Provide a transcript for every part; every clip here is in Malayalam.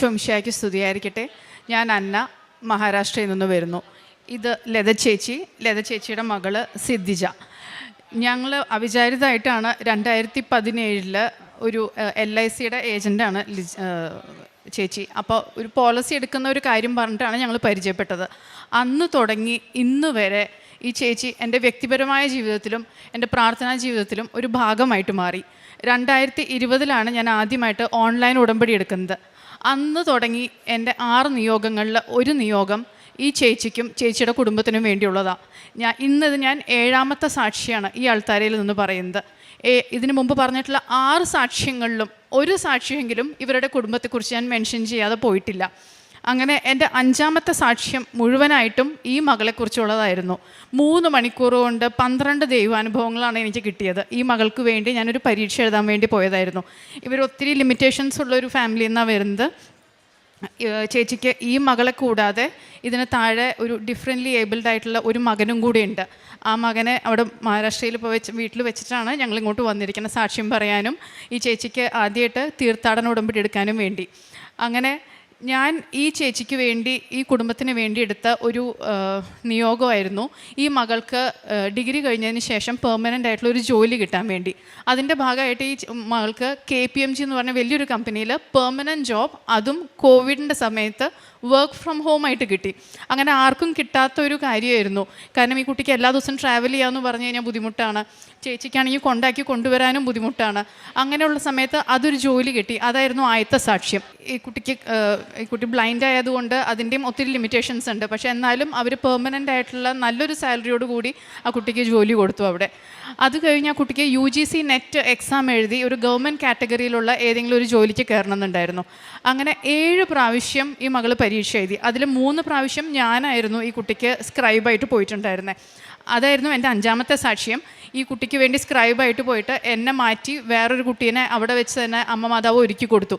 ഈശോംശായ്ക്ക് സ്തുതിയായിരിക്കട്ടെ. ഞാൻ അന്ന മഹാരാഷ്ട്രയിൽ നിന്ന് വരുന്നു. ഇത് ലത ചേച്ചി ലത ചേച്ചിയുടെ മകൾ സിദ്ധിജ. ഞങ്ങൾ അവിചാരിതമായിട്ടാണ് രണ്ടായിരത്തി പതിനേഴിൽ ഒരു എൽ ഐ സിയുടെ ഏജന്റാണ് ചേച്ചി. അപ്പോൾ ഒരു പോളിസി എടുക്കുന്ന ഒരു കാര്യം പറഞ്ഞിട്ടാണ് ഞങ്ങൾ പരിചയപ്പെട്ടത്. അന്ന് തുടങ്ങി ഇന്ന് വരെ ഈ ചേച്ചി എന്റെ വ്യക്തിപരമായ ജീവിതത്തിലും എന്റെ പ്രാർത്ഥനാ ജീവിതത്തിലും ഒരു ഭാഗമായിട്ട് മാറി. രണ്ടായിരത്തി ഇരുപതിലാണ് ഞാൻ ആദ്യമായിട്ട് ഓൺലൈൻ ഉടമ്പടി എടുക്കുന്നത്. അന്ന് തുടങ്ങി എന്റെ ആറ് നിയോഗങ്ങളിൽ ഒരു നിയോഗം ഈ ചേച്ചിക്കും ചേച്ചിയുടെ കുടുംബത്തിനും വേണ്ടിയുള്ളതാണ് ഞാൻ ഇന്നത് ഞാൻ ഏഴാമത്തെ സാക്ഷിയാണ് ഈ ആൾത്താരയിൽ നിന്ന് പറയുന്നത്. ഇതിനു മുമ്പ് പറഞ്ഞിട്ടുള്ള ആറ് സാക്ഷ്യങ്ങളിലും ഒരു സാക്ഷ്യമെങ്കിലും ഇവരുടെ കുടുംബത്തെക്കുറിച്ച് ഞാൻ മെൻഷൻ ചെയ്യാതെ പോയിട്ടില്ല. അങ്ങനെ എന്റെ അഞ്ചാമത്തെ സാക്ഷ്യം മുഴുവനായിട്ടും ഈ മകളെക്കുറിച്ചുള്ളതായിരുന്നു മൂന്ന് മണിക്കൂർ കൊണ്ട് പന്ത്രണ്ട് ദൈവാനുഭവങ്ങളാണ് എനിക്ക് കിട്ടിയത്. ഈ മകൾക്ക് വേണ്ടി ഞാനൊരു പരീക്ഷ എഴുതാൻ വേണ്ടി പോയതായിരുന്നു. ഇവർ ഒത്തിരി ലിമിറ്റേഷൻസ് ഉള്ള ഒരു ഫാമിലിയിൽ വരുന്നത്. ചേച്ചിക്ക് ഈ മകളെ കൂടാതെ ഇതിന് താഴെ ഒരു ഡിഫറെന്റ്ലി ഏബിൾഡ് ആയിട്ടുള്ള ഒരു മകനും കൂടിയുണ്ട് ആ മകനെ അവിടെ മഹാരാഷ്ട്രയിൽ ഇപ്പോൾ വെച്ച് വീട്ടിൽ വെച്ചിട്ടാണ് ഞങ്ങൾ ഇങ്ങോട്ട് വന്നിരിക്കുന്നത് സാക്ഷ്യം പറയാനും ഈ ചേച്ചിക്ക് ആദ്യമായിട്ട് തീർത്ഥാടന ഉടമ്പടി എടുക്കാനും വേണ്ടി. അങ്ങനെ ഞാൻ ഈ ചേച്ചിക്ക് വേണ്ടി ഈ കുടുംബത്തിന് വേണ്ടി എടുത്ത ഒരു നിയോഗമായിരുന്നു. ഈ മകൾക്ക് ഡിഗ്രി കഴിഞ്ഞതിന് ശേഷം പെർമനന്റ് ആയിട്ടുള്ള ഒരു ജോലി കിട്ടാൻ വേണ്ടി. അതിന്റെ ഭാഗമായിട്ട് ഈ മകൾക്ക് കെ പി എം ജി എന്ന് പറഞ്ഞ വലിയൊരു കമ്പനിയിൽ പെർമനന്റ് ജോബ് അതും കോവിഡിന്റെ സമയത്ത് വർക്ക് ഫ്രം ഹോം ആയിട്ട് കിട്ടി. അങ്ങനെ ആർക്കും കിട്ടാത്ത ഒരു കാര്യമായിരുന്നു. കാരണം ഈ കുട്ടിക്ക് എല്ലാ ദിവസവും ട്രാവൽ ചെയ്യാമെന്ന് പറഞ്ഞു കഴിഞ്ഞാൽ ബുദ്ധിമുട്ടാണ്. ചേച്ചിക്കാണെങ്കിൽ കൊണ്ടാക്കി കൊണ്ടുവരാനും ബുദ്ധിമുട്ടാണ്. അങ്ങനെയുള്ള സമയത്ത് അതൊരു ജോലി കിട്ടി. അതായിരുന്നു ആയത്തെ സാക്ഷ്യം. ഈ കുട്ടിക്ക് ഈ കുട്ടി ബ്ലൈൻഡ് ആയതുകൊണ്ട് അതിന്റെയും ഒത്തിരി ലിമിറ്റേഷൻസ് ഉണ്ട്. പക്ഷേ എന്നാലും അവർ പെർമനന്റ് ആയിട്ടുള്ള നല്ലൊരു സാലറിയോട് കൂടി ആ കുട്ടിക്ക് ജോലി കൊടുത്തു അവിടെ. അത് കഴിഞ്ഞ് ആ കുട്ടിക്ക് U G C net exam എഴുതി ഒരു ഗവൺമെന്റ് കാറ്റഗറിയിലുള്ള ഏതെങ്കിലും ഒരു ജോലിക്ക് കയറണമെന്നുണ്ടായിരുന്നു. അങ്ങനെ ഏഴ് പ്രാവശ്യം ഈ മകൾ പരീക്ഷ എഴുതി. അതിൽ മൂന്ന് പ്രാവശ്യം ഞാനായിരുന്നു ഈ കുട്ടിക്ക് സ്ക്രൈബായിട്ട് പോയിട്ടുണ്ടായിരുന്നത് അതായിരുന്നു എന്റെ അഞ്ചാമത്തെ സാക്ഷ്യം. ഈ കുട്ടിക്ക് വേണ്ടി സ്ക്രൈബായിട്ട് പോയിട്ട് എന്നെ മാറ്റി വേറൊരു കുട്ടീനെ അവിടെ വെച്ച് തന്നെ അമ്മ മാതാവ് ഒരുക്കി കൊടുത്തു.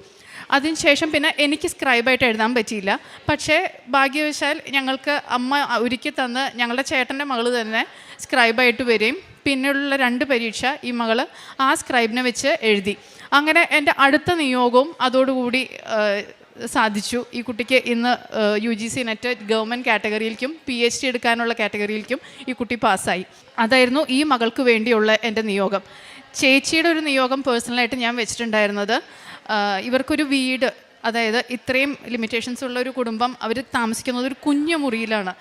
അതിനുശേഷം പിന്നെ എനിക്ക് സ്ക്രൈബായിട്ട് എഴുതാൻ പറ്റിയില്ല. പക്ഷേ ഭാഗ്യവശാൽ ഞങ്ങൾക്ക് അമ്മ ഒരുക്കി തന്ന് ഞങ്ങളുടെ ചേട്ടന്റെ മകൾ തന്നെ സ്ക്രൈബായിട്ട് വരികയും പിന്നെയുള്ള രണ്ട് പരീക്ഷ ഈ മകൾ ആ സ്ക്രൈബിനെ വെച്ച് എഴുതി. അങ്ങനെ എന്റെ അടുത്ത നിയോഗവും അതോടുകൂടി സാധിച്ചു. ഈ കുട്ടിക്ക് ഇന്ന് U G C net government കാറ്റഗറിയിലേക്കും P H D എടുക്കാനുള്ള കാറ്റഗറിയിലേക്കും ഈ കുട്ടി പാസ്സായി. അതായിരുന്നു ഈ മകൾക്ക് വേണ്ടിയുള്ള എന്റെ നിയോഗം. ചേച്ചിയുടെ ഒരു നിയോഗം പേഴ്സണലായിട്ട് ഞാൻ വെച്ചിട്ടുണ്ടായിരുന്നത് ഇവർക്കൊരു വീട് അതായത് ഇത്രയും ലിമിറ്റേഷൻസ് ഉള്ള ഒരു കുടുംബം അവർ താമസിക്കുന്നത് ഒരു കുഞ്ഞു മുറിയിലാണ്.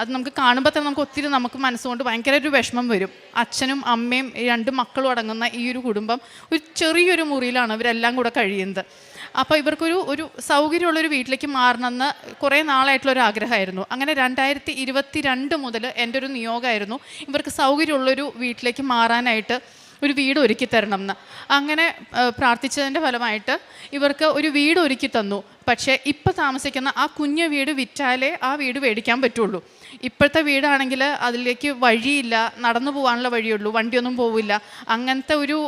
അത് നമുക്ക് കാണുമ്പോൾ തന്നെ നമുക്ക് ഒത്തിരി നമുക്ക് മനസ്സുകൊണ്ട് ഭയങ്കര ഒരു വിഷമം വരും. അച്ഛനും അമ്മയും രണ്ട് മക്കളും അടങ്ങുന്ന ഈ ഒരു കുടുംബം ഒരു ചെറിയൊരു മുറിയിലാണ് അവരെല്ലാം കൂടെ കഴിയുന്നത്. അപ്പോൾ ഇവർക്കൊരു ഒരു സൗകര്യമുള്ളൊരു വീട്ടിലേക്ക് മാറണമെന്ന് കുറേ നാളായിട്ടുള്ള ഒരു ആഗ്രഹമായിരുന്നു. അങ്ങനെ രണ്ടായിരത്തി ഇരുപത്തി രണ്ട് മുതൽ എന്റെ ഒരു നിയോഗമായിരുന്നു ഇവർക്ക് സൗകര്യമുള്ളൊരു വീട്ടിലേക്ക് മാറാനായിട്ട് ഒരു വീട് ഒരുക്കി തരണം എന്ന് അങ്ങനെ പ്രാർത്ഥിച്ചതിന്റെ ഫലമായിട്ട് ഇവർക്ക് ഒരു വീട് ഒരുക്കി തന്നു. പക്ഷേ ഇപ്പോൾ താമസിക്കുന്ന ആ കുഞ്ഞു വീട് വിറ്റാലേ ആ വീട് മേടിക്കാൻ പറ്റുള്ളൂ. ഇപ്പോഴത്തെ വീടാണെങ്കിൽ അതിലേക്ക് വഴിയില്ല നടന്നു പോകാനുള്ള വഴിയുള്ളൂ വണ്ടിയൊന്നും പോവില്ല. അങ്ങനത്തെ ഒരു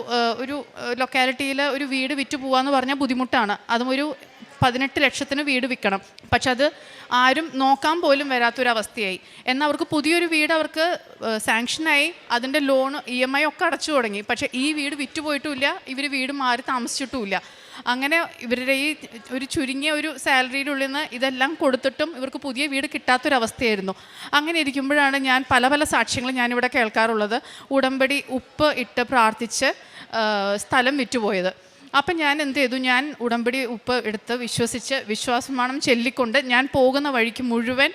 ഒരു ലൊക്കാലിറ്റിയിൽ ഒരു വീട് വിറ്റ് പോകാമെന്ന് പറഞ്ഞാൽ ബുദ്ധിമുട്ടാണ്. അതും ഒരു പതിനെട്ട് ലക്ഷത്തിന് വീട് വിൽക്കണം. പക്ഷെ അത് ആരും നോക്കാൻ പോലും വരാത്തൊരവസ്ഥയായി. എന്നാൽ അവർക്ക് പുതിയൊരു വീട് അവർക്ക് സാങ്ഷനായി അതിന്റെ ലോൺ ഇ എം ഐ ഒക്കെ അടച്ചു തുടങ്ങി. പക്ഷേ ഈ വീട് വിറ്റുപോയിട്ടുമില്ല ഇവർ വീട് മാറി താമസിച്ചിട്ടുമില്ല. അങ്ങനെ ഇവരുടെ ഈ ഒരു ചുരുങ്ങിയ ഒരു സാലറിയുടെ ഉള്ളിൽ നിന്ന് ഇതെല്ലാം കൊടുത്തിട്ടും ഇവർക്ക് പുതിയ വീട് കിട്ടാത്തൊരവസ്ഥയായിരുന്നു. അങ്ങനെ ഇരിക്കുമ്പോഴാണ് ഞാൻ പല പല സാക്ഷ്യങ്ങൾ ഞാനിവിടെ കേൾക്കാറുള്ളത്. ഉടമ്പടി ഉപ്പ് ഇട്ട് പ്രാർത്ഥിച്ച് സ്ഥലം വിറ്റുപോയത്. അപ്പം ഞാൻ എന്ത് ചെയ്തു? ഞാൻ ഉടമ്പടി ഉപ്പ് എടുത്ത് വിശ്വസിച്ച് വിശ്വാസമാണം ചൊല്ലിക്കൊണ്ട് ഞാൻ പോകുന്ന വഴിക്ക് മുഴുവൻ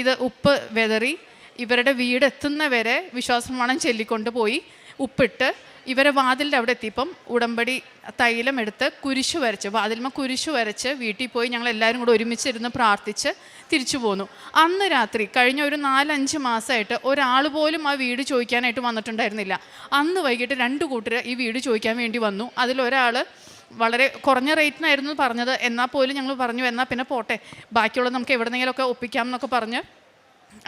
ഇത് ഉപ്പ് വെതറി ഇവരുടെ വീട് എത്തുന്നവരെ വിശ്വാസമാണം ചൊല്ലിക്കൊണ്ട് പോയി ഉപ്പിട്ട് ഇവരെ വാതിലിന്റെ അവിടെ എത്തിയപ്പം ഉടമ്പടി തൈലം എടുത്ത് കുരിശു വരച്ച്. വാതിൽമ കുരിശു വരച്ച് വീട്ടിൽ പോയി ഞങ്ങൾ എല്ലാവരും കൂടെ ഒരുമിച്ചിരുന്ന് പ്രാർത്ഥിച്ച് തിരിച്ചു പോന്നു. അന്ന് രാത്രി കഴിഞ്ഞ ഒരു നാലഞ്ച് മാസമായിട്ട് ഒരാൾ പോലും ആ വീട് ചോദിക്കാനായിട്ട് വന്നിട്ടുണ്ടായിരുന്നില്ല. അന്ന് വൈകിട്ട് രണ്ട് കൂട്ടർ ഈ വീട് ചോദിക്കാൻ വേണ്ടി വന്നു. അതിലൊരാൾ വളരെ കുറഞ്ഞ റേറ്റിനായിരുന്നു പറഞ്ഞത്. എന്നാൽ പോലും ഞങ്ങൾ പറഞ്ഞു എന്നാൽ പിന്നെ പോട്ടെ ബാക്കിയുള്ളത് നമുക്ക് എവിടെന്നെങ്കിലുമൊക്കെ ഒപ്പിക്കാം എന്നൊക്കെ പറഞ്ഞ്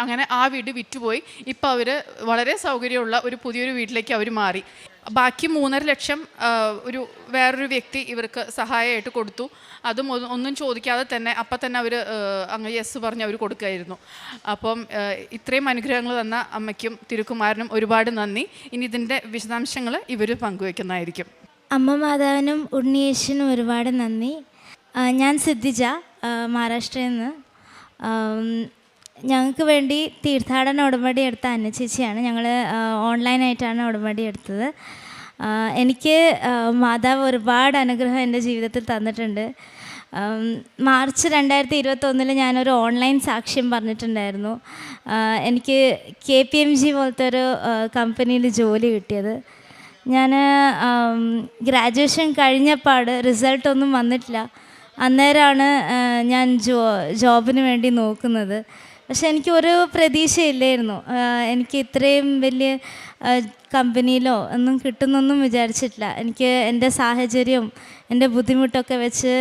അങ്ങനെ ആ വീട് വിറ്റുപോയി. ഇപ്പോൾ അവർ വളരെ സൗകര്യമുള്ള ഒരു പുതിയൊരു വീട്ടിലേക്ക് അവർ മാറി. ബാക്കി മൂന്നര ലക്ഷം ഒരു വേറൊരു വ്യക്തി ഇവർക്ക് സഹായമായിട്ട് കൊടുത്തു. അതും ഒന്നും ചോദിക്കാതെ തന്നെ അപ്പം തന്നെ അവർ അങ്ങ് യെസ് പറഞ്ഞ് അവർ കൊടുക്കുമായിരുന്നു അപ്പം ഇത്രയും അനുഗ്രഹങ്ങൾ തന്ന അമ്മയ്ക്കും തിരുക്കുമാരനും ഒരുപാട് നന്ദി. ഇനി ഇതിന്റെ വിശദാംശങ്ങൾ ഇവർ പങ്കുവയ്ക്കുന്നതായിരിക്കും. അമ്മ മാതാവിനും ഉണ്ണിയേശനും ഒരുപാട് നന്ദി. ഞാൻ സിദ്ധിജ മഹാരാഷ്ട്രയിൽ നിന്ന്. ഞങ്ങൾക്ക് വേണ്ടി തീർത്ഥാടന ഉടമ്പടി എടുത്ത അന്ന ചേച്ചിയാണ്. ഞങ്ങൾ ഓൺലൈനായിട്ടാണ് ഉടമ്പടി എടുത്തത്. എനിക്ക് മാതാവ് ഒരുപാട് അനുഗ്രഹം എന്റെ ജീവിതത്തിൽ തന്നിട്ടുണ്ട്. മാർച്ച് രണ്ടായിരത്തി ഇരുപത്തൊന്നിൽ ഞാനൊരു ഓൺലൈൻ സാക്ഷ്യം പറഞ്ഞിട്ടുണ്ടായിരുന്നു. എനിക്ക് കെ പി എം ജി പോലത്തെ ഒരു കമ്പനിയിൽ ജോലി കിട്ടിയത്. ഞാൻ ഗ്രാജുവേഷൻ കഴിഞ്ഞപ്പാട് റിസൾട്ടൊന്നും വന്നിട്ടില്ല. അന്നേരമാണ് ഞാൻ ജോ ജോബിന് വേണ്ടി നോക്കുന്നത്. പക്ഷെ എനിക്ക് ഒരു പ്രതീക്ഷയില്ലായിരുന്നു എനിക്ക് ഇത്രയും വലിയ കമ്പനിയിലോ ഒന്നും കിട്ടുന്നൊന്നും വിചാരിച്ചിട്ടില്ല. എനിക്ക് എന്റെ സാഹചര്യവും എന്റെ ബുദ്ധിമുട്ടൊക്കെ വെച്ച്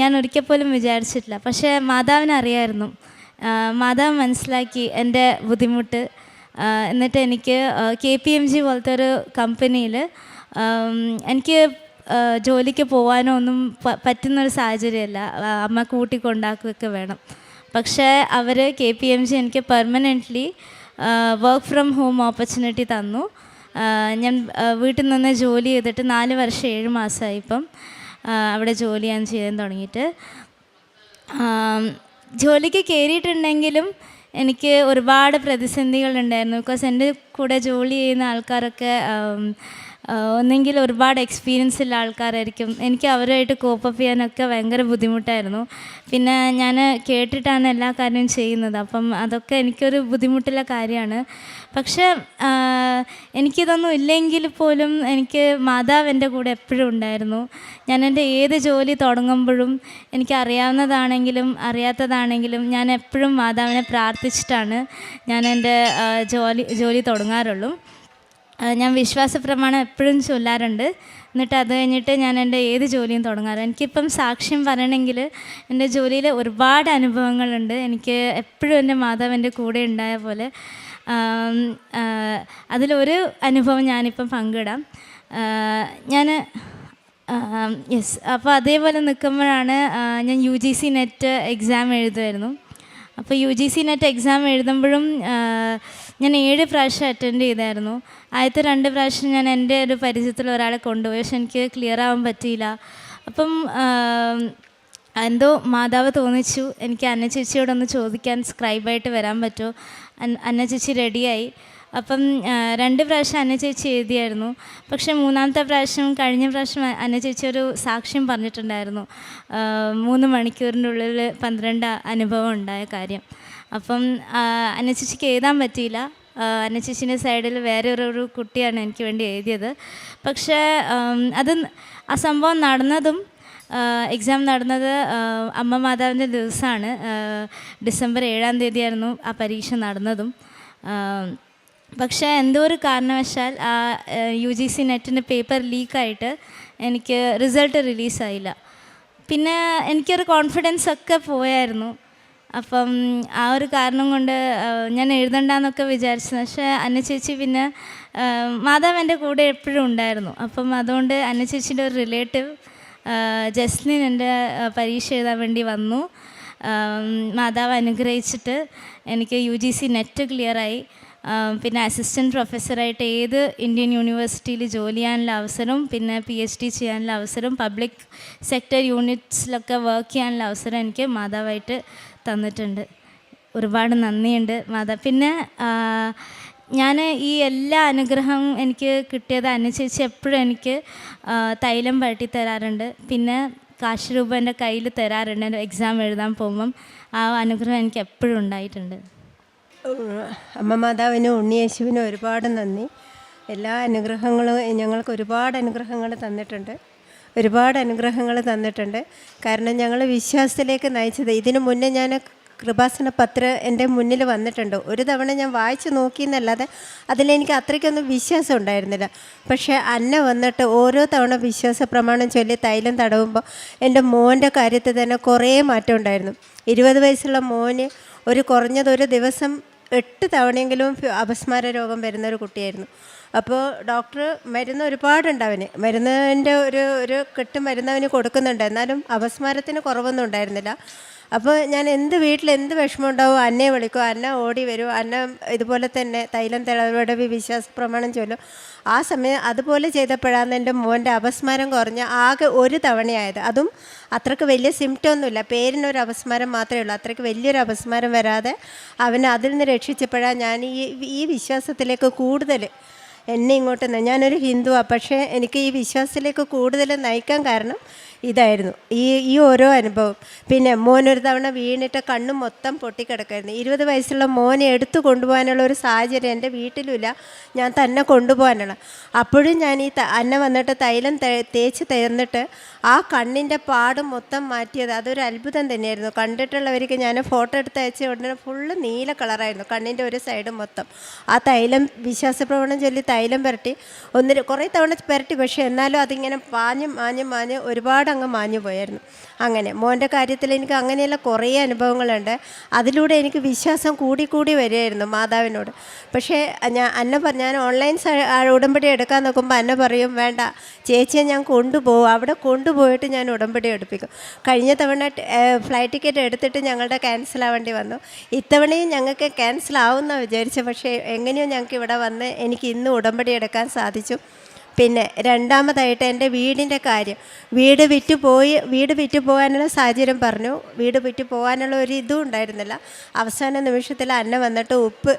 ഞാൻ ഒരിക്കൽ പോലും വിചാരിച്ചിട്ടില്ല. പക്ഷേ മാതാവിനറിയായിരുന്നു മാതാവ് മനസ്സിലാക്കി എന്റെ ബുദ്ധിമുട്ട്. എന്നിട്ട് എനിക്ക് കെ പി എം ജി പോലത്തെ ഒരു കമ്പനിയിൽ എനിക്ക് ജോലിക്ക് പോകാനോ ഒന്നും പറ്റുന്നൊരു സാഹചര്യമല്ല. അമ്മ കൂട്ടിക്കൊണ്ടാക്കുകയൊക്കെ വേണം. പക്ഷേ അവർ കെ പി എം ജി എനിക്ക് permanently work from home opportunity തന്നു. ഞാൻ വീട്ടിൽ നിന്ന് ജോലി ചെയ്തിട്ട് നാല് വർഷം ഏഴ് മാസമായി ഇപ്പം. അവിടെ ജോലി ഞാൻ ചെയ്യാൻ തുടങ്ങിയിട്ട്. ജോലിക്ക് കയറിയിട്ടുണ്ടെങ്കിലും എനിക്ക് ഒരുപാട് പ്രതിസന്ധികളുണ്ടായിരുന്നു. ബിക്കോസ് എന്റെ കൂടെ ജോലി ചെയ്യുന്ന ആൾക്കാരൊക്കെ ഒന്നെങ്കിൽ ഒരുപാട് എക്സ്പീരിയൻസ് ഉള്ള ആൾക്കാരായിരിക്കും. എനിക്ക് അവരുമായിട്ട് കോപ്പപ്പ് ചെയ്യാനൊക്കെ ഭയങ്കര ബുദ്ധിമുട്ടായിരുന്നു. പിന്നെ ഞാൻ കേട്ടിട്ടാണ് എല്ലാ കാര്യവും ചെയ്യുന്നത്. അപ്പം അതൊക്കെ എനിക്കൊരു ബുദ്ധിമുട്ടുള്ള കാര്യമാണ്. പക്ഷേ എനിക്കിതൊന്നും ഇല്ലെങ്കിൽ പോലും എനിക്ക് മാതാവ് എന്റെ കൂടെ എപ്പോഴും ഉണ്ടായിരുന്നു. ഞാൻ എന്റെ ഏത് ജോലി തുടങ്ങുമ്പോഴും എനിക്ക് അറിയാവുന്നതാണെങ്കിലും അറിയാത്തതാണെങ്കിലും ഞാൻ എപ്പോഴും മാതാവിനെ പ്രാർത്ഥിച്ചിട്ടാണ് ഞാൻ എന്റെ ജോലി ജോലി തുടങ്ങാറുള്ളൂ. ഞാൻ വിശ്വാസ പ്രമാണം എപ്പോഴും ചൊല്ലാറുണ്ട്. എന്നിട്ട് അത് കഴിഞ്ഞിട്ട് ഞാൻ എന്റെ ഏത് ജോലിയും തുടങ്ങാറ്. എനിക്കിപ്പം സാക്ഷ്യം പറയണമെങ്കിൽ എന്റെ ജോലിയിൽ ഒരുപാട് അനുഭവങ്ങളുണ്ട്. എനിക്ക് എപ്പോഴും എന്റെ മാതാവ് എന്റെ കൂടെ ഉണ്ടായ പോലെ. അതിലൊരു അനുഭവം ഞാനിപ്പം പങ്കിടാം. ഞാൻ യെസ്. അപ്പോൾ അതേപോലെ നിൽക്കുമ്പോഴാണ് ഞാൻ U G C net exam എഴുതുമായിരുന്നു. അപ്പോൾ U G C net exam എഴുതുമ്പോഴും ഞാൻ ഏഴ് പ്രാവശ്യം അറ്റൻഡ് ചെയ്തായിരുന്നു. ആദ്യത്തെ രണ്ട് പ്രാവശ്യം ഞാൻ എന്റെ ഒരു പരിചയത്തിൽ ഒരാളെ കൊണ്ടുപോയി. പക്ഷെ എനിക്ക് ക്ലിയർ ആവാൻ പറ്റിയില്ല. അപ്പം എന്തോ മാതാവ് തോന്നിച്ചു. എനിക്ക് അന്ന ചേച്ചിയോടൊന്ന് ചോദിക്കാൻ സ്ക്രൈബായിട്ട് വരാൻ പറ്റുമോ അന്ന ചേച്ചി റെഡിയായി അപ്പം രണ്ട് പ്രാവശ്യം അന്ന ചേച്ചി എഴുതിയായിരുന്നു. പക്ഷേ മൂന്നാമത്തെ പ്രാവശ്യം കഴിഞ്ഞ പ്രാവശ്യം അന്ന ചേച്ചി ഒരു സാക്ഷ്യം പറഞ്ഞിട്ടുണ്ടായിരുന്നു. മൂന്ന് മണിക്കൂറിന്റെ ഉള്ളിൽ പന്ത്രണ്ട് അനുഭവം ഉണ്ടായ കാര്യം. അപ്പം അന്ന ചേച്ചിക്ക് എഴുതാൻ പറ്റിയില്ല. ആ, അന്ന ചേച്ചിന്റെ സൈഡിൽ വേറെ ഒരു കുട്ടിയാണ് എനിക്ക് വേണ്ടി എഴുതിയത്. പക്ഷേ അത് ആ സംഭവം നടന്നതും എക്സാം നടന്നത് അമ്മ മാതാവിന്റെ ദിവസമാണ്. ഡിസംബർ ഏഴാം തീയതിയായിരുന്നു ആ പരീക്ഷ നടന്നതും. പക്ഷേ എന്തോ ഒരു കാരണവശാൽ ആ യു ജി സി നെറ്റിന്റെ പേപ്പർ ലീക്കായിട്ട് എനിക്ക് റിസൾട്ട് റിലീസായില്ല. പിന്നെ എനിക്കൊരു കോൺഫിഡൻസ് ഒക്കെ പോയായിരുന്നു. അപ്പം ആ ഒരു കാരണം കൊണ്ട് ഞാൻ എഴുതണ്ടെന്നൊക്കെ വിചാരിച്ചു. പക്ഷേ അന്ന ചേച്ചി പിന്നെ മാതാവ് എന്റെ കൂടെ എപ്പോഴും ഉണ്ടായിരുന്നു. അപ്പം അതുകൊണ്ട് അന്ന ചേച്ചിന്റെ ഒരു റിലേറ്റീവ് ജസ്ലിൻ എന്റെ പരീക്ഷ എഴുതാൻ വേണ്ടി വന്നു. മാതാവ് അനുഗ്രഹിച്ചിട്ട് എനിക്ക് യു ജി സി നെറ്റ് ക്ലിയറായി. പിന്നെ അസിസ്റ്റന്റ് പ്രൊഫസറായിട്ട് ഏത് ഇന്ത്യൻ യൂണിവേഴ്സിറ്റിയിൽ ജോലി ചെയ്യാനുള്ള അവസരവും പിന്നെ പി എച്ച് ഡി ചെയ്യാനുള്ള അവസരം പബ്ലിക് സെക്ടർ യൂണിറ്റ്സിലൊക്കെ വർക്ക് ചെയ്യാനുള്ള അവസരം എനിക്ക് മാതാവായിട്ട് തന്നിട്ടുണ്ട്. ഒരുപാട് നന്ദിയുണ്ട് മാതാ. പിന്നെ ഞാൻ ഈ എല്ലാ അനുഗ്രഹവും എനിക്ക് കിട്ടിയത് അനുസരിച്ച് എപ്പോഴും എനിക്ക് തൈലം പരട്ടി തരാറുണ്ട്. പിന്നെ കാശ് രൂപ എന്റെ കയ്യിൽ തരാറുണ്ട്. എന്റെ എക്സാം എഴുതാൻ പോകുമ്പം ആ അനുഗ്രഹം എനിക്ക് എപ്പോഴും ഉണ്ടായിട്ടുണ്ട്. അമ്മ മാതാവിനും ഉണ്ണിയേശുവിനും ഒരുപാട് നന്ദി. എല്ലാ അനുഗ്രഹങ്ങളും ഞങ്ങൾക്ക് ഒരുപാട് അനുഗ്രഹങ്ങൾ തന്നിട്ടുണ്ട്. ഒരുപാട് അനുഗ്രഹങ്ങൾ തന്നിട്ടുണ്ട്. കാരണം ഞങ്ങൾ വിശ്വാസത്തിലേക്ക് നയിച്ചത് ഇതിനു മുന്നേ ഞാൻ കൃപാസന പത്ര എന്റെ മുന്നിൽ വന്നിട്ടുണ്ട്. ഒരു തവണ ഞാൻ വായിച്ചു നോക്കിയെന്നല്ലാതെ അതിലെനിക്ക് അത്രയ്ക്കൊന്നും വിശ്വാസം ഉണ്ടായിരുന്നില്ല. പക്ഷേ അന്ന വന്നിട്ട് ഓരോ തവണ വിശ്വാസ പ്രമാണം ചൊല്ലി തൈലം തടവുമ്പോൾ എന്റെ മോന്റെ കാര്യത്തിൽ തന്നെ കുറേ മാറ്റം ഉണ്ടായിരുന്നു. ഇരുപത് വയസ്സുള്ള മോന് ഒരു കുറഞ്ഞത് ഒരു ദിവസം എട്ട് തവണയെങ്കിലും അപസ്മാര രോഗം വരുന്ന ഒരു കുട്ടിയായിരുന്നു. അപ്പോൾ ഡോക്ടർ മരുന്ന് ഒരുപാടുണ്ട് അവന്. മരുന്നിന്റെ ഒരു ഒരു കെട്ട് മരുന്ന് അവന് കൊടുക്കുന്നുണ്ട്. എന്നാലും അപസ്മാരത്തിന് കുറവൊന്നും ഉണ്ടായിരുന്നില്ല. അപ്പോൾ ഞാൻ എന്ത് വീട്ടിൽ എന്ത് വിഷമം ഉണ്ടാവും അന്നെ വിളിക്കും അന്ന ഓടി വരും അന്ന ഇതുപോലെ തന്നെ തൈലം തിളവയുടെ വിശ്വാസ പ്രമാണം ചൊല്ലും. ആ സമയം അതുപോലെ ചെയ്തപ്പോഴാണ് എന്റെ മോന്റെ അപസ്മാരം കുറഞ്ഞ ആകെ ഒരു തവണയായത്. അതും അത്രയ്ക്ക് വലിയ സിംറ്റം ഒന്നുമില്ല. പേരിനൊരു അപസ്മാരം മാത്രമേ ഉള്ളൂ. അത്രയ്ക്ക് വലിയൊരു അപസ്മാരം വരാതെ അവനെ അതിൽ നിന്ന് രക്ഷിച്ചപ്പോഴാണ് ഞാൻ ഈ ഈ വിശ്വാസത്തിലേക്ക് കൂടുതൽ എന്നെ ഇങ്ങോട്ട് ഞാനൊരു ഹിന്ദുവാണ് പക്ഷേ എനിക്ക് ഈ വിശ്വാസത്തിലേക്ക് കൂടുതൽ നയിക്കാൻ കാരണം ഇതായിരുന്നു. ഈ ഈ ഓരോ അനുഭവം. പിന്നെ മോനൊരു തവണ വീണിട്ട് കണ്ണ് മൊത്തം പൊട്ടിക്കിടക്കായിരുന്നു ഇരുപത് വയസ്സുള്ള മോനെ എടുത്തു കൊണ്ടുപോകാനുള്ള ഒരു സാഹചര്യം എന്റെ വീട്ടിലുമില്ല ഞാൻ തന്നെ കൊണ്ടുപോകാനുള്ള അപ്പോഴും ഞാൻ ഈ അന്ന വന്നിട്ട് തൈലം തേച്ച് തന്നിട്ട് ആ കണ്ണിന്റെ പാട് മൊത്തം മാറ്റിയത് അതൊരു അത്ഭുതം തന്നെയായിരുന്നു. കണ്ടിട്ടുള്ളവർക്ക് ഞാൻ ഫോട്ടോ എടുത്ത് അയച്ച ഉടനെ ഫുള്ള് നീല കളറായിരുന്നു കണ്ണിന്റെ ഒരു സൈഡ് മൊത്തം. ആ തൈലം വിശ്വാസപ്രവണം ചൊല്ലി തൈലം പുരട്ടി. ഒന്നിന് കുറേ തവണ പുരട്ടി. പക്ഷേ എന്നാലും അതിങ്ങനെ പാഞ്ഞ് മാഞ്ഞ് മാഞ്ഞ് ഒരുപാട് അങ്ങ് മാഞ്ഞു പോയായിരുന്നു. അങ്ങനെ മോന്റെ കാര്യത്തിൽ എനിക്ക് അങ്ങനെയുള്ള കുറേ അനുഭവങ്ങളുണ്ട്. അതിലൂടെ എനിക്ക് വിശ്വാസം കൂടിക്കൂടി കൂടി വരികയായിരുന്നു മാതാവിനോട്. പക്ഷേ ഞാൻ അന്ന പറ ഞാൻ ഓൺലൈൻ ഉടമ്പടി എടുക്കാൻ നോക്കുമ്പോൾ അന്ന പറയും വേണ്ട ചേച്ചിയെ ഞാൻ കൊണ്ടുപോകും. അവിടെ കൊണ്ടുപോയിട്ട് ഞാൻ ഉടമ്പടി എടുപ്പിക്കും. കഴിഞ്ഞ തവണ ഫ്ലൈറ്റ് ടിക്കറ്റ് എടുത്തിട്ട് ഞങ്ങളുടെ ക്യാൻസൽ ആവേണ്ടി വന്നു. ഇത്തവണയും ഞങ്ങൾക്ക് ക്യാൻസൽ ആവുമെന്നാണ് വിചാരിച്ചത് പക്ഷേ എങ്ങനെയോ ഞങ്ങൾക്ക് ഇവിടെ വന്ന് എനിക്ക് ഇന്ന് ഉടമ്പടി എടുക്കാൻ സാധിച്ചു. പിന്നെ രണ്ടാമതായിട്ട് എന്റെ വീടിന്റെ കാര്യം. വീട് വിറ്റ് പോയി വീട് വിറ്റ് പോകാനുള്ള സാഹചര്യം പറഞ്ഞു. വീട് വിറ്റ് പോകാനുള്ള ഒരു ഇതും ഉണ്ടായിരുന്നില്ല. അവസാന നിമിഷത്തിൽ അന്ന വന്നിട്ട് ഉപ്പ്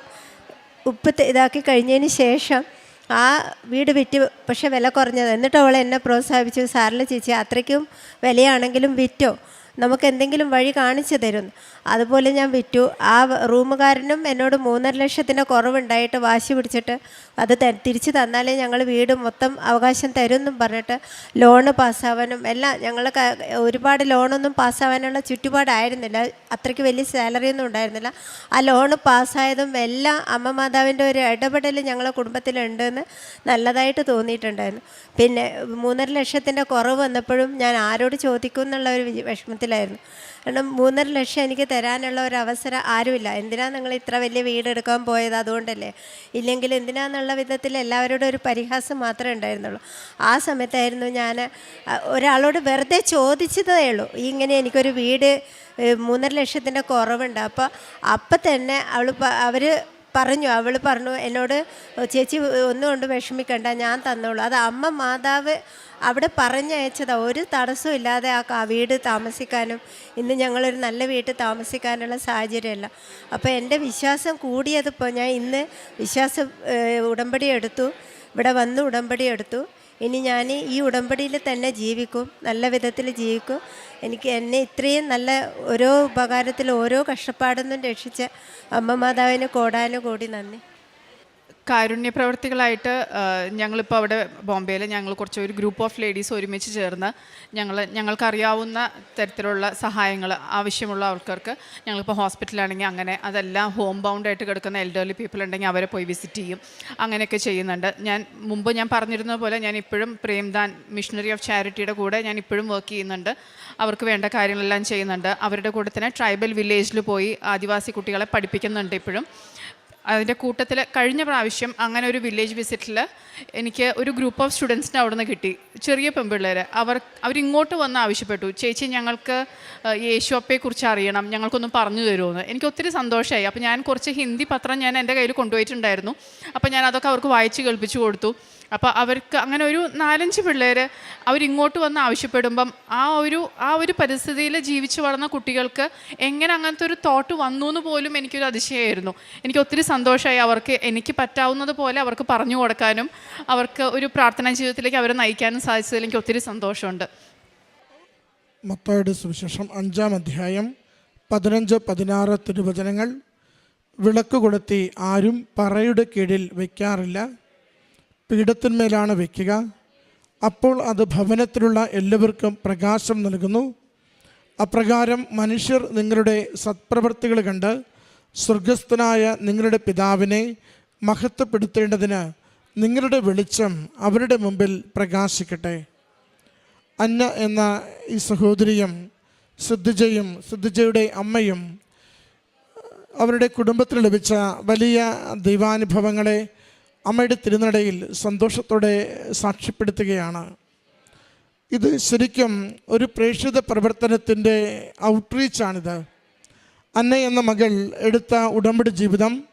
ഉപ്പ് ഇതാക്കി കഴിഞ്ഞതിന് ശേഷം ആ വീട് വിറ്റ് പക്ഷെ വില കുറഞ്ഞത്. എന്നിട്ട് അവൾ എന്നെ പ്രോത്സാഹിപ്പിച്ചു. സാറിൽ ചേച്ചി അത്രയ്ക്കും വിലയാണെങ്കിലും വിറ്റോ? നമുക്ക് എന്തെങ്കിലും വഴി കാണിച്ചു തരുന്നു. അതുപോലെ ഞാൻ വിറ്റു. ആ റൂമുകാരനും എന്നോട് മൂന്നര ലക്ഷത്തിന്റെ കുറവുണ്ടായിട്ട് വാശി പിടിച്ചിട്ട് അത് തിരിച്ചു തന്നാലേ ഞങ്ങൾ വീട് മൊത്തം അവകാശം തരുമെന്നും പറഞ്ഞിട്ട് ലോണ് പാസ്സാവാനും എല്ലാം ഞങ്ങൾ ഒരുപാട് ലോണൊന്നും പാസ്സാവാനുള്ള ചുറ്റുപാടായിരുന്നില്ല. അത്രയ്ക്ക് വലിയ സാലറിയൊന്നും ഉണ്ടായിരുന്നില്ല. ആ ലോണ് പാസ്സായതും എല്ലാം അമ്മ മാതാവിന്റെ ഒരു ഇടപെടൽ ഞങ്ങളെ കുടുംബത്തിലുണ്ടെന്ന് നല്ലതായിട്ട് തോന്നിയിട്ടുണ്ടായിരുന്നു. പിന്നെ മൂന്നര ലക്ഷത്തിന്റെ കുറവ് വന്നപ്പോഴും ഞാൻ ആരോട് ചോദിക്കും എന്നുള്ള ഒരു വിഷമത്തിലായിരുന്നു. കാരണം മൂന്നര ലക്ഷം എനിക്ക് തരാനുള്ള ഒരു അവസരം ആരുമില്ല. എന്തിനാ നിങ്ങൾ ഇത്ര വലിയ വീടെടുക്കാൻ പോയത് അതുകൊണ്ടല്ലേ? ഇല്ലെങ്കിൽ എന്തിനാന്നുള്ള വിധത്തിൽ എല്ലാവരോടും ഒരു പരിഹാസം മാത്രമേ ഉണ്ടായിരുന്നുള്ളൂ. ആ സമയത്തായിരുന്നു ഞാൻ ഒരാളോട് വെറുതെ ചോദിച്ചതേ ഉള്ളൂ. ഇങ്ങനെ എനിക്കൊരു വീട് മൂന്നര ലക്ഷത്തിന്റെ കുറവുണ്ട്. അപ്പോൾ അപ്പം തന്നെ അവൾ അവർ പറഞ്ഞു അവൾ പറഞ്ഞു എന്നോട് ചേച്ചി ഒന്നുകൊണ്ട് വിഷമിക്കണ്ട ഞാൻ തന്നോളൂ. അത് അമ്മ മാതാവ് അവിടെ പറഞ്ഞയച്ചതാ ഒരു തടസ്സവും ഇല്ലാതെ ആ വീട് താമസിക്കാനും ഇന്ന് ഞങ്ങളൊരു നല്ല വീട്ടിൽ താമസിക്കാനുള്ള സാഹചര്യമല്ല. അപ്പോൾ എന്റെ വിശ്വാസം കൂടിയതിപ്പോൾ ഞാൻ ഇന്ന് വിശ്വാസ ഉടമ്പടി എടുത്തു ഇവിടെ വന്ന് ഉടമ്പടി എടുത്തു. ഇനി ഞാൻ ഈ ഉടമ്പടിയിൽ തന്നെ ജീവിക്കും നല്ല വിധത്തിൽ ജീവിക്കും. എനിക്ക് എന്നെ ഇത്രയും നല്ല ഓരോ ഉപകാരത്തിൽ ഓരോ കഷ്ടപ്പാടൊന്നും രക്ഷിച്ച അമ്മ മാതാവിന് കോടാനും കൂടി നന്ദി. കാരുണ്യ പ്രവർത്തികളായിട്ട് ഞങ്ങളിപ്പോൾ അവിടെ ബോംബെയിൽ ഞങ്ങൾ കുറച്ച് ഒരു ഗ്രൂപ്പ് ഓഫ് ലേഡീസ് ഒരുമിച്ച് ചേർന്ന് ഞങ്ങൾ ഞങ്ങൾക്കറിയാവുന്ന തരത്തിലുള്ള സഹായങ്ങൾ ആവശ്യമുള്ള ആൾക്കാർക്ക് ഞങ്ങളിപ്പോൾ ഹോസ്പിറ്റലാണെങ്കിൽ അങ്ങനെ അതെല്ലാം ഹോം ബൗണ്ടായിട്ട് കിടക്കുന്ന എൽഡർലി പീപ്പിൾ ഉണ്ടെങ്കിൽ അവരെ പോയി വിസിറ്റ് ചെയ്യും. അങ്ങനെയൊക്കെ ചെയ്യുന്നുണ്ട്. ഞാൻ മുമ്പ് ഞാൻ പറഞ്ഞിരുന്ന പോലെ ഞാൻ ഇപ്പോഴും പ്രേംദാൻ മിഷണറി ഓഫ് ചാരിറ്റിയുടെ കൂടെ ഞാൻ ഇപ്പോഴും വർക്ക് ചെയ്യുന്നുണ്ട്. അവർക്ക് വേണ്ട കാര്യങ്ങളെല്ലാം ചെയ്യുന്നുണ്ട്. അവരുടെ കൂടെ തന്നെ ട്രൈബൽ വില്ലേജിൽ പോയി ആദിവാസി കുട്ടികളെ പഠിപ്പിക്കുന്നുണ്ട് ഇപ്പോഴും. അതിന്റെ കൂട്ടത്തിൽ കഴിഞ്ഞ പ്രാവശ്യം അങ്ങനെ ഒരു വില്ലേജ് വിസിറ്റിൽ എനിക്ക് ഒരു ഗ്രൂപ്പ് ഓഫ് സ്റ്റുഡൻസിന്റെ അവിടെ നിന്ന് കിട്ടി. ചെറിയ പെൺപിള്ളേർ അവർ അവരിങ്ങോട്ട് വന്ന് ആവശ്യപ്പെട്ടു. ചേച്ചി ഞങ്ങൾക്ക് യേശുവപ്പയെക്കുറിച്ച് അറിയണം. ഞങ്ങൾക്കൊന്ന് പറഞ്ഞു തരുമെന്ന് എനിക്ക് ഒത്തിരി സന്തോഷമായി അപ്പോൾ ഞാൻ കുറച്ച് ഹിന്ദി പത്രം ഞാൻ എന്റെ കയ്യിൽ കൊണ്ടുപോയിട്ടുണ്ടായിരുന്നു. അപ്പോൾ ഞാൻ അതൊക്കെ അവർക്ക് വായിച്ച് കേൾപ്പിച്ചു കൊടുത്തു. അപ്പോൾ അവർക്ക് അങ്ങനെ ഒരു നാലഞ്ച് പിള്ളേർ അവരിങ്ങോട്ട് വന്ന് ആവശ്യപ്പെടുമ്പം ആ ഒരു ആ ഒരു പരിസ്ഥിതിയിൽ ജീവിച്ചു വളർന്ന കുട്ടികൾക്ക് എങ്ങനെ അങ്ങനത്തെ ഒരു തോട്ട് വന്നു എന്ന് പോലും എനിക്കൊരു അതിശയമായിരുന്നു എനിക്ക് ഒത്തിരി സന്തോഷമായി അവർക്ക് എനിക്ക് പറ്റാവുന്നത് പോലെ അവർക്ക് പറഞ്ഞു കൊടുക്കാനും അവർക്ക് ഒരു പ്രാർത്ഥനാ ജീവിതത്തിലേക്ക് അവരെ നയിക്കാനും സാധിച്ചതിൽ എനിക്ക് ഒത്തിരി സന്തോഷമുണ്ട്. മത്തായുടെ സുവിശേഷം അഞ്ചാം അധ്യായം പതിനഞ്ച് പതിനാറ് തിരുവചനങ്ങൾ. വിളക്ക് കൊളുത്തി ആരും പറയുടെ കീഴിൽ വയ്ക്കാറില്ല പീഠത്തിന്മേലാണ് വയ്ക്കുക. അപ്പോൾ അത് ഭവനത്തിലുള്ള എല്ലാവർക്കും പ്രകാശം നൽകുന്നു. അപ്രകാരം മനുഷ്യർ നിങ്ങളുടെ സത്പ്രവർത്തികൾ കണ്ട് സ്വർഗസ്ഥനായ നിങ്ങളുടെ പിതാവിനെ മഹത്വപ്പെടുത്തേണ്ടതിന് നിങ്ങളുടെ വെളിച്ചം അവരുടെ മുമ്പിൽ പ്രകാശിക്കട്ടെ. അന്ന എന്ന ഈ സഹോദരിയും സിദ്ധിജയും സിദ്ധിജയുടെ അമ്മയും അവരുടെ കുടുംബത്തിന് ലഭിച്ച വലിയ ദൈവാനുഭവങ്ങളെ അമ്മയുടെ തിരുനടയിൽ സന്തോഷത്തോടെ സാക്ഷ്യപ്പെടുത്തുകയാണ്. ഇത് ശരിക്കും ഒരു പ്രേക്ഷിത പ്രവർത്തനത്തിന്റെ ഔട്ട്റീച്ചാണിത് അന്ന എന്ന മകൾ എടുത്ത ഉടമ്പടി ജീവിതം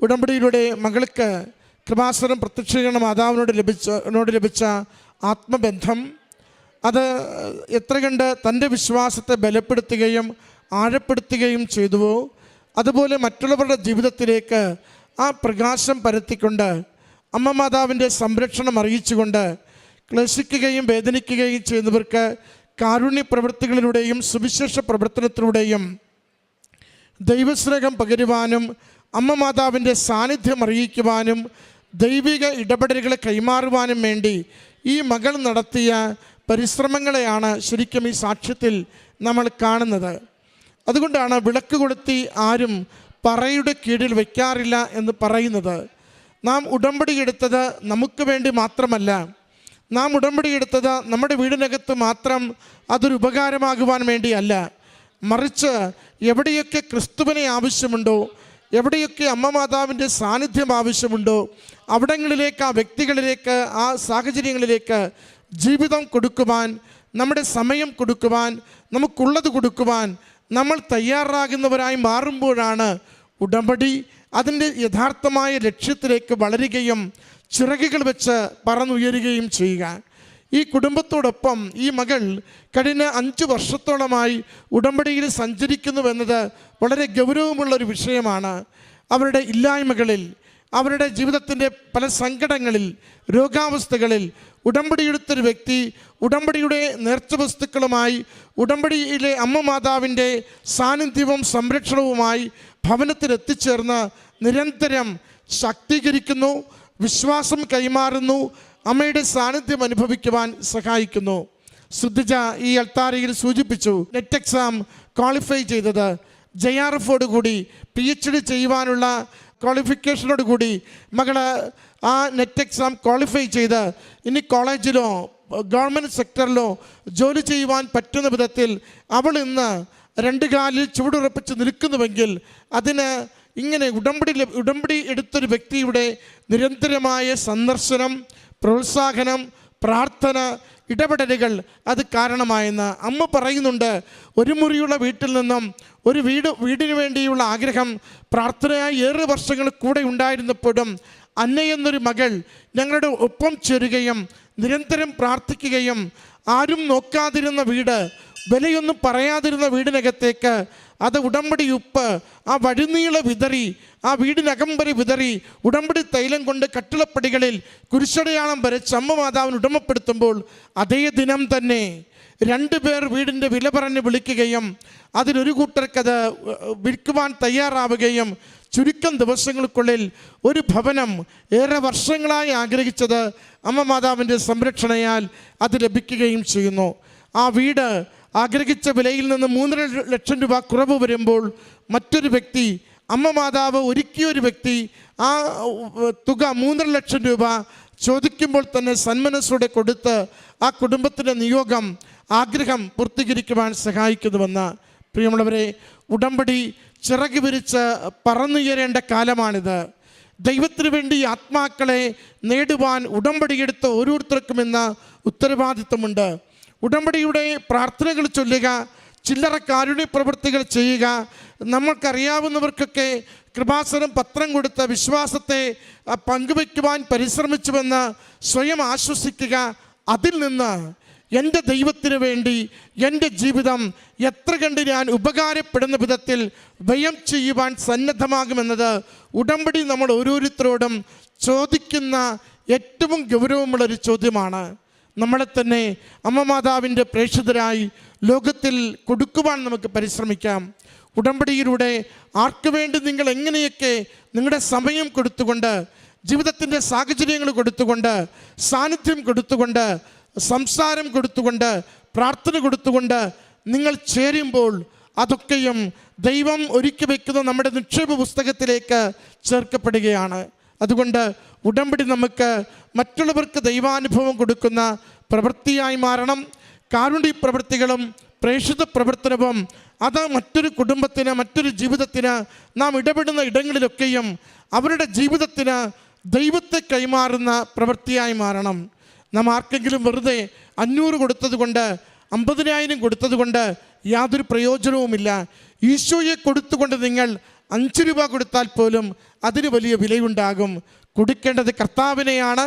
ഉടമ്പടിയിലൂടെ മകൾക്ക് കൃപാസനം പ്രത്യക്ഷീകരണ മാതാവിനോട് ലഭിച്ചോട് ലഭിച്ച ആത്മബന്ധം അത് എത്ര കണ്ട് തന്റെ വിശ്വാസത്തെ ബലപ്പെടുത്തുകയും ആഴപ്പെടുത്തുകയും ചെയ്തുവോ അതുപോലെ മറ്റുള്ളവരുടെ ജീവിതത്തിലേക്ക് ആ പ്രകാശം പരത്തിക്കൊണ്ട് അമ്മ മാതാവിന്റെ സംരക്ഷണം അറിയിച്ചുകൊണ്ട് ക്ലേശിക്കുകയും വേദനിക്കുകയും ചെയ്യുന്നവർക്ക് കാരുണ്യ പ്രവൃത്തികളിലൂടെയും സുവിശേഷ പ്രവർത്തനത്തിലൂടെയും ദൈവസ്നേഹം പകരുവാനും അമ്മ മാതാവിന്റെ സാന്നിധ്യം അറിയിക്കുവാനും ദൈവിക ഇടപെടലുകളെ കൈമാറുവാനും വേണ്ടി ഈ മകൾ നടത്തിയ പരിശ്രമങ്ങളെയാണ് ശരിക്കും ഈ സാക്ഷ്യത്തിൽ നമ്മൾ കാണുന്നത്. അതുകൊണ്ടാണ് വിളക്ക് കൊളുത്തി ആരും പറയുടെ കീഴിൽ വയ്ക്കാറില്ല എന്ന് പറയുന്നത്. നാം ഉടമ്പടി എടുത്തത് നമുക്ക് വേണ്ടി മാത്രമല്ല നാം ഉടമ്പടി എടുത്തത് നമ്മുടെ വീടിനകത്ത് മാത്രം അതൊരു ഉപകാരമാകുവാൻ വേണ്ടിയല്ല. മറിച്ച് എവിടെയൊക്കെ ക്രിസ്തുവിനെ ആവശ്യമുണ്ടോ എവിടെയൊക്കെ അമ്മ മാതാവിന്റെ സാന്നിധ്യം ആവശ്യമുണ്ടോ അവിടങ്ങളിലേക്ക് ആ വ്യക്തികളിലേക്ക് ആ സാഹചര്യങ്ങളിലേക്ക് ജീവിതം കൊടുക്കുവാൻ നമ്മുടെ സമയം കൊടുക്കുവാൻ നമുക്കുള്ളത് കൊടുക്കുവാൻ നമ്മൾ തയ്യാറാകുന്നവരായി മാറുമ്പോഴാണ് ഉടമ്പടി അതിന്റെ യഥാർത്ഥമായ ലക്ഷ്യത്തിലേക്ക് വളരുകയും ചിറകുകൾ വെച്ച് പറന്നുയരുകയും ചെയ്യുക. ഈ കുടുംബത്തോടൊപ്പം ഈ മകൾ കഴിഞ്ഞ അഞ്ച് വർഷത്തോളമായി ഉടമ്പടിയിൽ സഞ്ചരിക്കുന്നുവെന്നത് വളരെ ഗൗരവമുള്ള ഒരു വിഷയമാണ്. അവരുടെ ഇല്ലായ്മകളിൽ അവരുടെ ജീവിതത്തിന്റെ പല സങ്കടങ്ങളിൽ രോഗാവസ്ഥകളിൽ ഉടമ്പടിയെടുത്തൊരു വ്യക്തി ഉടമ്പടിയുടെ നേർച്ച വസ്തുക്കളുമായി ഉടമ്പടിയിലെ അമ്മ മാതാവിന്റെ സാന്നിധ്യവും സംരക്ഷണവുമായി ഭവനത്തിൽ എത്തിച്ചേർന്ന് നിരന്തരം ശാക്തീകരിക്കുന്നു വിശ്വാസം കൈമാറുന്നു അമ്മയുടെ സാന്നിധ്യം അനുഭവിക്കുവാൻ സഹായിക്കുന്നു. ശ്രദ്ധിച്ച ഈ അൾത്താരയിൽ സൂചിപ്പിച്ചു നെറ്റ് എക്സാം ക്വാളിഫൈ ചെയ്തത്. ജെ ആർ എഫോട് കൂടി പി എച്ച് ഡി ചെയ്യുവാനുള്ള ക്വാളിഫിക്കേഷനോട് കൂടി മകൾ ആ നെറ്റ് എക്സാം ക്വാളിഫൈ ചെയ്ത് ഇനി കോളേജിലോ ഗവൺമെന്റ് സെക്ടറിലോ ജോലി ചെയ്യുവാൻ പറ്റുന്ന വിധത്തിൽ അവൾ ഇന്ന് രണ്ട് കാലിൽ ചുവടുറപ്പിച്ച് നിൽക്കുന്നുവെങ്കിൽ അതിന് ഇങ്ങനെ ഉടമ്പടി ഉടമ്പടി എടുത്തൊരു വ്യക്തിയുടെ നിരന്തരമായ സന്ദർശനം പ്രോത്സാഹനം പ്രാർത്ഥന ഇടപെടലുകൾ അത് കാരണമായെന്ന് അമ്മ പറയുന്നുണ്ട്. ഒരു മുറിയുള്ള വീട്ടിൽ നിന്നും ഒരു വീട് വീടിനു വേണ്ടിയുള്ള ആഗ്രഹം പ്രാർത്ഥനയായി ഏറെ വർഷങ്ങൾ കൂടെ ഉണ്ടായിരുന്നപ്പോഴും അന്ന എന്നൊരു മകൾ ഞങ്ങളുടെ ഒപ്പം ചേരുകയും നിരന്തരം പ്രാർത്ഥിക്കുകയും ആരും നോക്കാതിരുന്ന വീട് വിലയൊന്നും പറയാതിരുന്ന വീടിനകത്തേക്ക് അത് ഉടമ്പടി ഉപ്പ് ആ വഴുനീള വിതറി ആ വീടിനകം വരെ വിതറി ഉടമ്പടി തൈലം കൊണ്ട് കട്ടിളപ്പടികളിൽ കുരിശടയാളം വരെ ചമ്മമാതാവിന് ഉടമപ്പെടുത്തുമ്പോൾ അതേ ദിനം തന്നെ രണ്ടുപേർ വീടിന്റെ വില പറഞ്ഞ് വിളിക്കുകയും അതിലൊരു കൂട്ടർക്കത് വിൽക്കുവാൻ തയ്യാറാവുകയും ചുരുക്കം ദിവസങ്ങൾക്കുള്ളിൽ ഒരു ഭവനം ഏറെ വർഷങ്ങളായി ആഗ്രഹിച്ചത് അമ്മ മാതാവിന്റെ സംരക്ഷണയാൽ അത് ലഭിക്കുകയും ചെയ്യുന്നു. ആ വീട് ആഗ്രഹിച്ച വിലയിൽ നിന്ന് മൂന്നര ലക്ഷം രൂപ കുറവ് വരുമ്പോൾ മറ്റൊരു വ്യക്തി അമ്മ മാതാവ് ഒരുക്കിയൊരു വ്യക്തി ആ തുക മൂന്നര ലക്ഷം രൂപ ചോദിക്കുമ്പോൾ തന്നെ സന്മനസ്സോടെ കൊടുത്ത് ആ കുടുംബത്തിന്റെ നിയോഗം ആഗ്രഹം പൂർത്തീകരിക്കുവാൻ സഹായിക്കുന്നുവെന്ന്. പ്രിയമുള്ളവരെ ഉടമ്പടി ചിറക് വിരിച്ച് പറന്നുയരേണ്ട കാലമാണിത്. ദൈവത്തിനു വേണ്ടി ആത്മാക്കളെ നേടുവാൻ ഉടമ്പടിയെടുത്ത ഓരോരുത്തർക്കും ഇന്ന് ഉത്തരവാദിത്വമുണ്ട്. ഉടമ്പടിയുടെ പ്രാർത്ഥനകൾ ചൊല്ലുക ചില്ലറ കാരുണ്യ പ്രവൃത്തികൾ ചെയ്യുക നമ്മൾക്കറിയാവുന്നവർക്കൊക്കെ കൃപാസനം പത്രം കൊടുത്ത വിശ്വാസത്തെ പങ്കുവയ്ക്കുവാൻ പരിശ്രമിച്ചുവെന്ന് സ്വയം ആശ്വസിക്കുക അതിൽ നിന്ന് എന്റെ ദൈവത്തിന് വേണ്ടി എന്റെ ജീവിതം എത്ര കണ്ട് ഞാൻ ഉപകാരപ്പെടുന്ന വിധത്തിൽ വ്യയം ചെയ്യുവാൻ സന്നദ്ധമാകുമെന്നത് ഉടമ്പടി നമ്മൾ ഓരോരുത്തരോടും ചോദിക്കുന്ന ഏറ്റവും ഗൗരവമുള്ളൊരു ചോദ്യമാണ്. നമ്മളെ തന്നെ അമ്മ മാതാവിന്റെ പ്രേക്ഷിതരായി ലോകത്തിൽ കൊടുക്കുവാൻ നമുക്ക് പരിശ്രമിക്കാം. ഉടമ്പടിയിലൂടെ ആർക്കു വേണ്ടി നിങ്ങൾ എങ്ങനെയൊക്കെ നിങ്ങളുടെ സമയം കൊടുത്തുകൊണ്ട് ജീവിതത്തിന്റെ സാഹചര്യങ്ങൾ കൊടുത്തുകൊണ്ട് സാന്നിധ്യം കൊടുത്തുകൊണ്ട് സംസാരം കൊടുത്തുകൊണ്ട് പ്രാർത്ഥന കൊടുത്തുകൊണ്ട് നിങ്ങൾ ചേരുമ്പോൾ അതൊക്കെയും ദൈവം ഒരുക്കി വയ്ക്കുന്ന നമ്മുടെ നിക്ഷേപ പുസ്തകത്തിലേക്ക് ചേർക്കപ്പെടുകയാണ്. അതുകൊണ്ട് ഉടമ്പടി നമുക്ക് മറ്റുള്ളവർക്ക് ദൈവാനുഭവം കൊടുക്കുന്ന പ്രവൃത്തിയായി മാറണം. കാരുണ്യ പ്രവൃത്തികളും പ്രേക്ഷിത പ്രവർത്തനവും അത് മറ്റൊരു കുടുംബത്തിന് മറ്റൊരു ജീവിതത്തിന് നാം ഇടപെടുന്ന ഇടങ്ങളിലൊക്കെയും അവരുടെ ജീവിതത്തിന് ദൈവത്തെ കൈമാറുന്ന പ്രവൃത്തിയായി മാറണം. നാം ആർക്കെങ്കിലും വെറുതെ അഞ്ഞൂറ് കൊടുത്തത് കൊണ്ട് അമ്പതിനായിരം കൊടുത്തത് കൊണ്ട് യാതൊരു പ്രയോജനവുമില്ല. ഈശോയെ കൊടുത്തുകൊണ്ട് നിങ്ങൾ അഞ്ച് രൂപ കൊടുത്താൽ പോലും അതിന് വലിയ വിലയുണ്ടാകും. കൊടുക്കേണ്ടത് കർത്താവിനെയാണ്.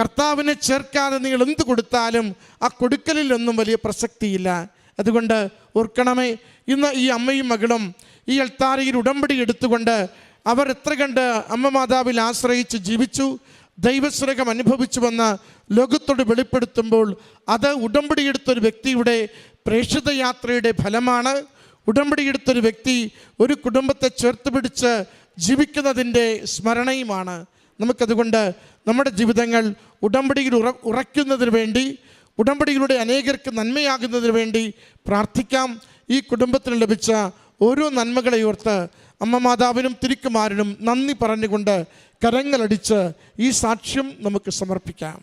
കർത്താവിനെ ചേർക്കാതെ നിങ്ങൾ എന്ത് കൊടുത്താലും ആ കൊടുക്കലിലൊന്നും വലിയ പ്രസക്തിയില്ല. അതുകൊണ്ട് ഓർക്കണമേ ഇന്ന് ഈ അമ്മയും മകളും ഈ അൾത്താരയിൽ ഉടമ്പടി എടുത്തുകൊണ്ട് അവർ എത്ര കണ്ട് അമ്മ മാതാവിൽ ആശ്രയിച്ച് ജീവിച്ചു. ദൈവസ്നേഹം അനുഭവിച്ചു വന്ന ലോകത്തോട് വെളിപ്പെടുത്തുമ്പോൾ അത് ഉടമ്പടിയെടുത്തൊരു വ്യക്തിയുടെ പ്രേക്ഷിത യാത്രയുടെ ഫലമാണ്. ഉടമ്പടിയെടുത്തൊരു വ്യക്തി ഒരു കുടുംബത്തെ ചേർത്ത് പിടിച്ച് ജീവിക്കുന്നതിന്റെ സ്മരണയുമാണ്. നമുക്കതുകൊണ്ട് നമ്മുടെ ജീവിതങ്ങൾ ഉടമ്പടിയിൽ ഉറ ഉറയ്ക്കുന്നതിന് വേണ്ടി ഉടമ്പടിയിലൂടെ അനേകർക്ക് നന്മയാകുന്നതിന് വേണ്ടി പ്രാർത്ഥിക്കാം. ഈ കുടുംബത്തിന് ലഭിച്ച ഓരോ നന്മകളെ ഓർത്ത് അമ്മ മാതാവിനും തിരുക്കുമാരനും നന്ദി പറഞ്ഞുകൊണ്ട് കരങ്ങളടിച്ച് ഈ സാക്ഷ്യം നമുക്ക് സമർപ്പിക്കാം.